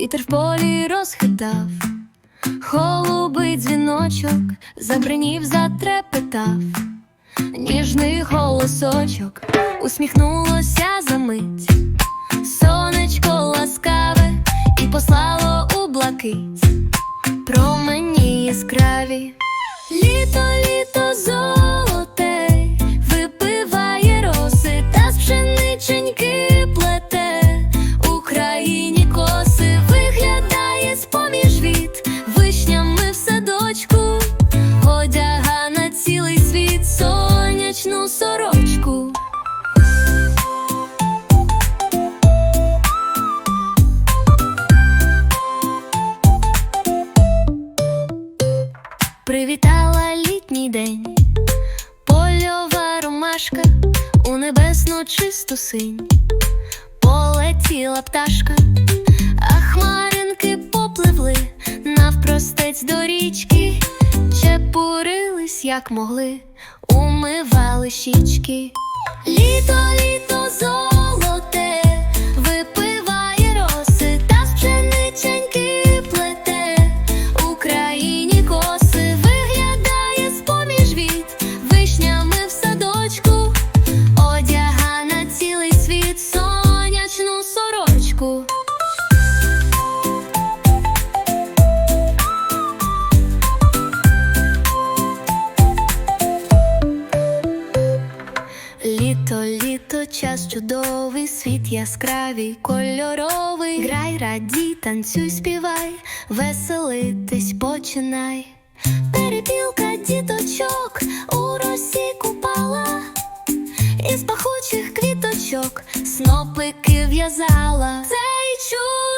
Вітер в полі розхитав, голубий дзвіночок, забринів, затрепетав, ніжний голосочок усміхнулося за мить, сонечко ласкаве і послало у блакить. Промені яскраві. Літо, літо золоте, Привітала літній день, польова ромашка у небесну чисту синь, полетіла пташка, а хмаринки попливли навпростець до річки, чепурились, як могли, умивали щічки. Літо, літо золоте, сорочку. Літо, літо, час чудовий, світ яскравий, кольоровий. Грай, радій, танцюй, співай, веселитись починай. Квіточок снопики в'язала. Цей чудовий